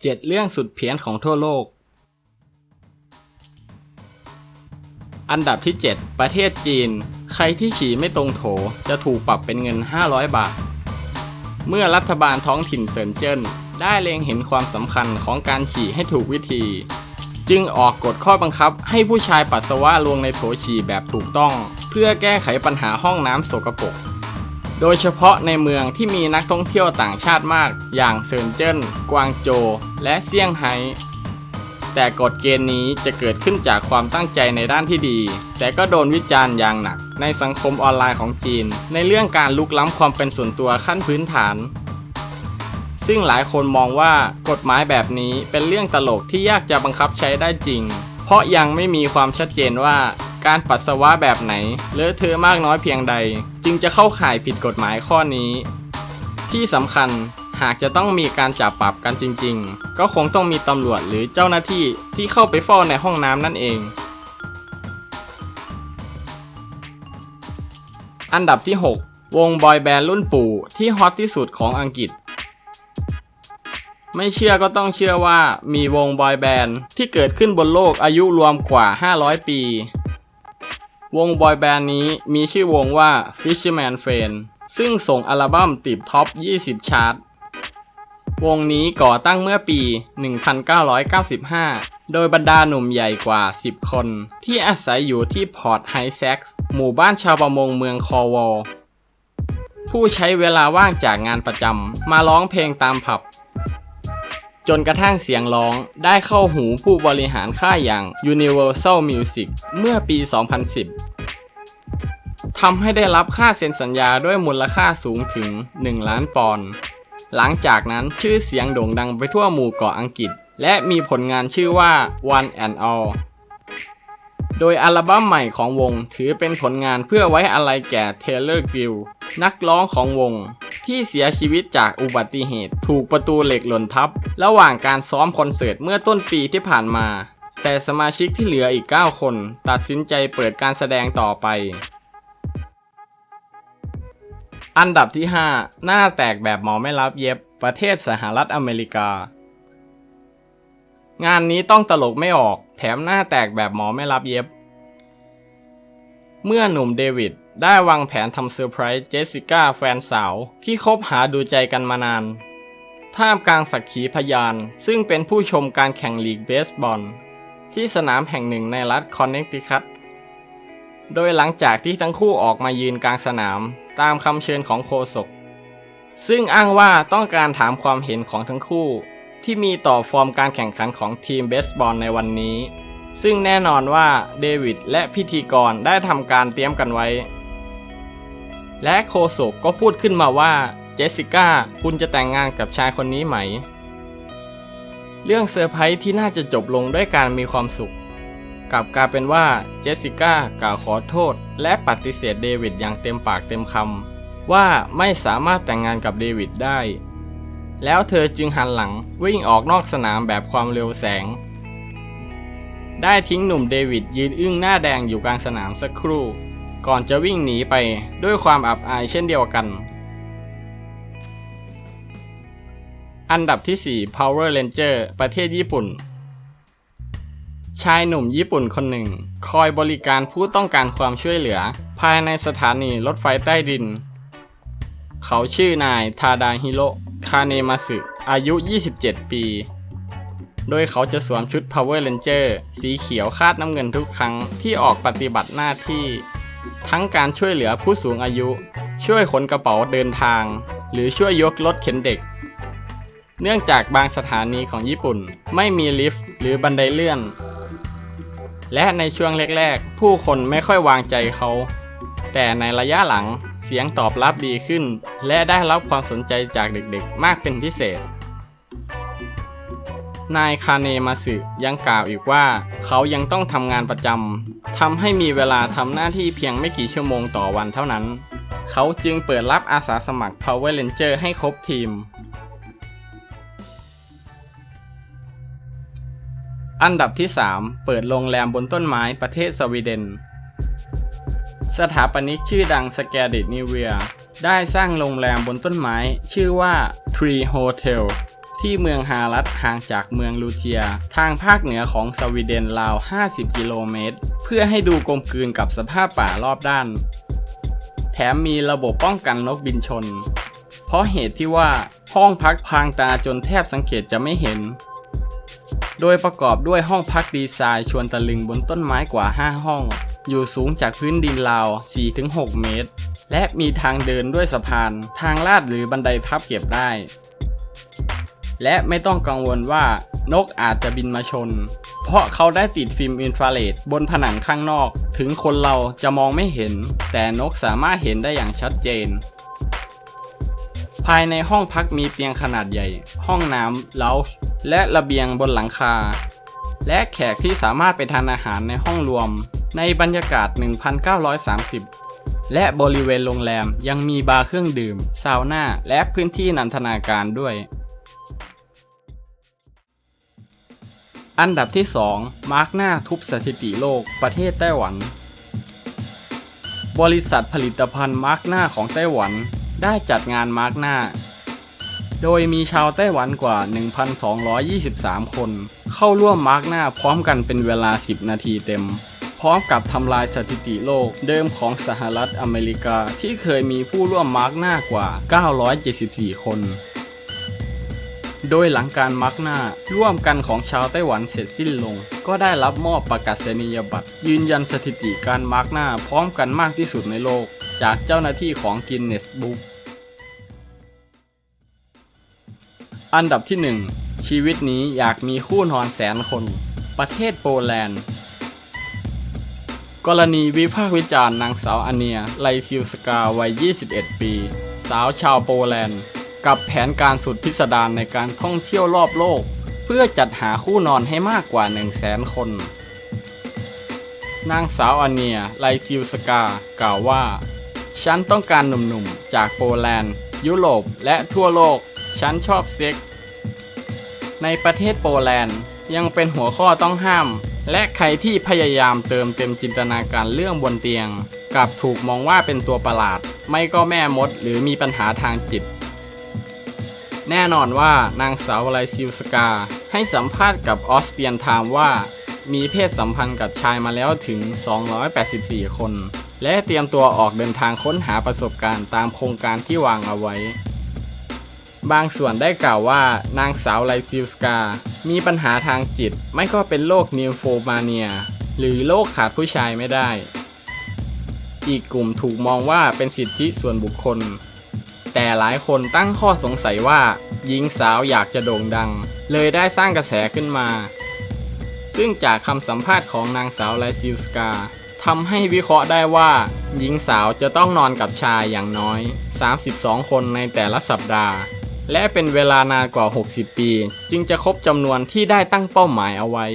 7 เรื่องสุดเพี้ยนของทั่วโลก อันดับที่ 7 ประเทศจีน ใครที่ฉี่ไม่ตรงโถจะถูกปรับเป็นเงิน 500 บาท เมื่อรัฐบาลท้องถิ่นเซินเจิ้นได้เล็งเห็นความสำคัญของการฉี่ให้ถูกวิธี จึงออกกฎข้อบังคับให้ผู้ชายปัสสาวะลงในโถฉี่แบบถูกต้อง เพื่อแก้ไขปัญหาห้องน้ำโสกปรก โดยเฉพาะในเมืองที่มีนักท่องเที่ยวต่างชาติมาก อย่างเซินเจิ้น กวางโจว และเซี่ยงไฮ้ แต่กฎเกณฑ์นี้จะเกิดขึ้นจากความตั้งใจในด้านที่ดี แต่ก็โดนวิจารณ์อย่างหนัก ในสังคมออนไลน์ของจีน ในเรื่องการลุกล้ำความเป็นส่วนตัวขั้นพื้นฐาน ซึ่งหลายคนมองว่ากฎหมายแบบนี้เป็นเรื่องตลกที่ยากจะบังคับใช้ได้จริง เพราะยังไม่มีความชัดเจนว่า การปัสสาวะแบบไหน เลอะเทอะมากน้อยเพียงใด จึงจะเข้าข่ายผิดกฎหมายข้อนี้ ที่สำคัญหากจะต้องมีการจับปรับกันจริง ๆ ก็คงต้องมีตำรวจหรือเจ้าหน้าที่ที่เข้าไปเฝ้าในห้องน้ำนั่นเอง อันดับที่ 6 วงบอยแบนด์รุ่นปู่ที่ฮอตที่สุดของอังกฤษ ไม่เชื่อก็ต้องเชื่อว่ามีวงบอยแบนด์ที่เกิดขึ้นบนโลกอายุรวมกว่า 500 ปี วงบอยแบนด์นี้มีชื่อวงว่า Fisherman Friend ซึ่งส่งอัลบั้มติดท็อป 20 ชาร์ต วงนี้ก่อตั้งเมื่อปี 1995 โดยบรรดาหนุ่มใหญ่กว่า 10 คน ที่อาศัยอยู่ที่พอร์ตไฮแซ็กซ์หมู่บ้านชาวประมงเมืองคอวอลผู้ใช้เวลาว่างจากงานประจำมาร้องเพลงตามผับ จนกระทั่งเสียงร้องได้เข้าหูผู้บริหารค่ายอย่าง Universal Music เมื่อปี 2010 ทำให้ได้รับค่าเซ็นสัญญาด้วยมูลค่าสูงถึง 1 ล้านปอนด์ หลังจากนั้นชื่อเสียงโด่งดังไปทั่วหมู่เกาะอังกฤษ และมีผลงานชื่อว่า One and All โดยอัลบั้มใหม่ของวงถือเป็นผลงานเพื่อไว้อาลัยแก่เทเลอร์กิลนักร้องของวง ที่เสียชีวิตจากอุบัติเหตุ ถูกประตูเหล็กหล่นทับ ระหว่างการซ้อมคอนเสิร์ตเมื่อต้นปีที่ผ่านมา แต่สมาชิกที่เหลืออีก 9 คน ตัดสินใจเปิดการแสดงต่อไป อันดับที่ 5 หน้าแตกแบบหมอไม่รับเย็บ ประเทศสหรัฐอเมริกา งานนี้ต้องตลกไม่ออก แถมหน้าแตกแบบหมอไม่รับเย็บ เมื่อหนุ่มเดวิด ได้วางแผนทำเซอร์ไพรส์เจสสิก้าแฟนสาว ที่คบหาดูใจกันมานาน ท่ามกลางสักขีพยาน ซึ่งเป็นผู้ชมการแข่งลีกเบสบอล ที่สนามแห่งหนึ่งในรัฐคอนเนคติคัตโดยหลังจากที่ทั้งคู่ออกมายืนกลางสนามตามคำเชิญของโคศก ซึ่งอ้างว่าต้องการถามความเห็นของทั้งคู่ ที่มีต่อฟอร์มการแข่งขันของทีมเบสบอลในวันนี้ ซึ่งแน่นอนว่าเดวิดและพิธีกรได้ทำการเตรียมกันไว้ และโคศกก็พูดขึ้นมาว่าเจสสิก้าคุณจะแต่งงานกับชายคนนี้ไหม เรื่องเซอร์ไพรส์ที่น่าจะจบลงด้วยการมีความสุขกลับกลายเป็นว่าเจสสิก้ากล่าวขอโทษ และปฏิเสธเดวิดอย่างเต็มปากเต็มคำว่าไม่สามารถแต่งงานกับเดวิดได้ แล้วเธอจึงหันหลังวิ่งออกนอกสนามแบบความเร็วแสง ได้ทิ้งหนุ่มเดวิดยืนอึ้งหน้าแดงอยู่กลางสนามสักครู่ ก่อนจะวิ่งหนีไปด้วยความอับอายเช่นเดียวกัน อันดับที่ 4 Power Ranger ประเทศญี่ปุ่น ชายหนุ่มญี่ปุ่นคนหนึ่ง คอยบริการผู้ต้องการความช่วยเหลือ ภายในสถานีรถไฟใต้ดิน เขาชื่อนายทาดาฮิโรคาเนมาสึอายุ 27 ปี โดยเขาจะสวมชุด Power Ranger สีเขียวคาดน้ำเงินทุกครั้งที่ออกปฏิบัติหน้าที่ ทั้งการช่วยเหลือผู้สูงอายุ ช่วยขนกระเป๋าเดินทาง หรือช่วยยกรถเข็นเด็ก เนื่องจากบางสถานีของญี่ปุ่นไม่มีลิฟต์หรือบันไดเลื่อน และในช่วงแรกๆ ผู้คนไม่ค่อยวางใจเขา แต่ในระยะหลังเสียงตอบรับดีขึ้น และได้รับความสนใจจากเด็กๆ มากเป็นพิเศษ นายคาเนมาสึยังกล่าวอีกว่า เขายังต้องทำงานประจำทำให้มีเวลาทำหน้าที่เพียงไม่กี่ชั่วโมงต่อวันเท่านั้น เขาจึงเปิดรับอาสาสมัคร Power Ranger ให้ครบทีม อันดับที่ 3 เปิดโรงแรมบนต้นไม้ประเทศสวีเดน สถาปนิกชื่อดังสแกดิตนิเวีย ได้สร้างโรงแรมบนต้นไม้ ชื่อว่า Tree Hotel ที่เมืองฮารัตห่างจากเมืองลูเทีย ทางภาคเหนือของสวีเดนราว 50 กิโลเมตร เพื่อให้ดูกลมกลืนกับสภาพป่ารอบด้าน แถมมีระบบป้องกันนกบินชน เพราะเหตุที่ว่าห้องพักพรางตาจนแทบสังเกตจะไม่เห็น โดยประกอบด้วยห้องพักดีไซน์ชวนตะลึงบนต้นไม้กว่า 5 ห้อง อยู่สูงจากพื้นดินราว 4-6 เมตร และมีทางเดินด้วยสะพาน ทางลาดหรือบันไดพับเก็บได้ และไม่ต้องกังวลว่านกอาจจะบินมาชน เพราะเขาได้ติดฟิล์มอินฟราเรดบนผนังข้างนอก ถึงคนเราจะมองไม่เห็น แต่นกสามารถเห็นได้อย่างชัดเจน ภายในห้องพักมีเตียงขนาดใหญ่ ห้องน้ำเลาช์และระเบียงบนหลังคา และแขกที่สามารถไปทานอาหารในห้องรวม ในบรรยากาศ 1930 และบริเวณโรงแรมยังมีบาร์เครื่องดื่ม ซาวน่า และพื้นที่นันทนาการด้วย อันดับที่ 2 มาร์กหน้าทุบสถิติโลกประเทศไต้หวัน บริษัทผลิตภัณฑ์มาร์กหน้าของไต้หวันได้จัดงานมาร์กหน้า โดยมีชาวไต้หวันกว่า 1,223 คน เข้าร่วมมาร์กหน้าพร้อมกันเป็นเวลา 10 นาทีเต็ม พร้อมกับทำลายสถิติโลกเดิมของสหรัฐอเมริกาที่เคยมีผู้ร่วมมาร์กหน้ากว่า 974 คน โดยหลังการมาร์กหน้าร่วมกันของชาวไต้หวันเสร็จสิ้นลง ก็ได้รับมอบประกาศนียบัตร ยืนยันสถิติการมาร์กหน้าพร้อมกันมากที่สุดในโลก จากเจ้าหน้าที่ของกินเนสบุ๊กอันดับที่ 1 ชีวิตนี้อยากมีคู่นอนแสนคน ประเทศโปแลนด์ กรณีวิพากษ์วิจารณ์นางสาวอเนีย ไลซิลสกาวัย 21 ปี สาวชาวโปแลนด์ กับแผนการสุดพิสดารในการท่องเที่ยวรอบโลก เพื่อจัดหาคู่นอนให้มากกว่า 1 0 0 0 0แสนคน นางสาวอเนีย ไลซิลสกากล่าวว่า ฉันต้องการหนุ่มๆ จากโปแลนด์ ยุโรปและทั่วโลก ฉันชอบเซ็กในประเทศโปแลนด์ยังเป็นหัวข้อต้องห้าม และใครที่พยายามเติมเต็มจินตนาการเรื่องบนเตียง กลับถูกมองว่าเป็นตัวประหลาด ไม่ก็แม่มดหรือมีปัญหาทางจิต แน่นอนว่านางสาวไลซิลสกา ให้สัมภาษณ์กับออสเตียนไทม์ว่า มีเพศสัมพันธ์กับชายมาแล้วถึง 284 คน และเตรียมตัวออกเดินทางค้นหาประสบการณ์ตามโครงการที่วางเอาไว้ บางส่วนได้กล่าวว่านางสาวไลซิลสกา มีปัญหาทางจิตไม่ก็เป็นโรคนิวโฟมาเนีย หรือโรคขาดผู้ชายไม่ได้ อีกกลุ่มถูกมองว่าเป็นสิทธิส่วนบุคคล แต่หลายคนตั้งข้อสงสัยว่าหญิงสาวอยากจะโด่งดัง เลยได้สร้างกระแสขึ้นมา ซึ่งจากคำสัมภาษณ์ของนางสาวไลซิลสกาทำให้วิเคราะห์ได้ว่า หญิงสาวจะต้องนอนกับชายอย่างน้อย 32 คนในแต่ละสัปดาห์ และเป็นเวลานานกว่า 60 ปี จึงจะครบจำนวนที่ได้ตั้งเป้าหมายเอาไว้